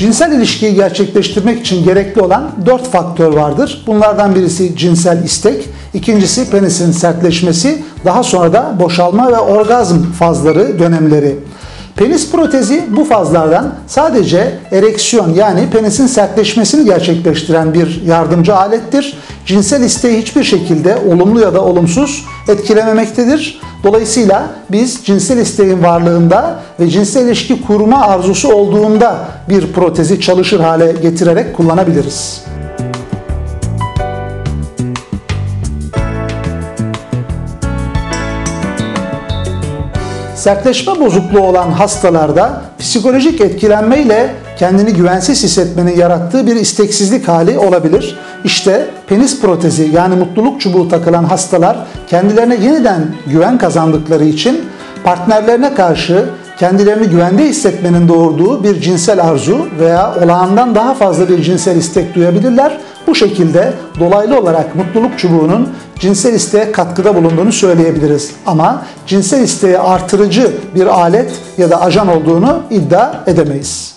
Cinsel ilişkiyi gerçekleştirmek için gerekli olan dört faktör vardır. Bunlardan birisi cinsel istek, ikincisi penisin sertleşmesi, daha sonra da boşalma ve orgazm fazları, dönemleri. Penis protezi bu fazlardan sadece ereksiyon yani penisin sertleşmesini gerçekleştiren bir yardımcı alettir. Cinsel isteği hiçbir şekilde olumlu ya da olumsuz etkilememektedir. Dolayısıyla biz cinsel isteğin varlığında ve cinsel ilişki kurma arzusu olduğunda bir protezi çalışır hale getirerek kullanabiliriz. Sertleşme bozukluğu olan hastalarda psikolojik etkilenmeyle kendini güvensiz hissetmenin yarattığı bir isteksizlik hali olabilir. İşte penis protezi yani mutluluk çubuğu takılan hastalar kendilerine yeniden güven kazandıkları için partnerlerine karşı kendilerini güvende hissetmenin doğurduğu bir cinsel arzu veya olağandan daha fazla bir cinsel istek duyabilirler. Bu şekilde dolaylı olarak mutluluk çubuğunun cinsel isteğe katkıda bulunduğunu söyleyebiliriz. Ama cinsel isteği artırıcı bir alet ya da ajan olduğunu iddia edemeyiz.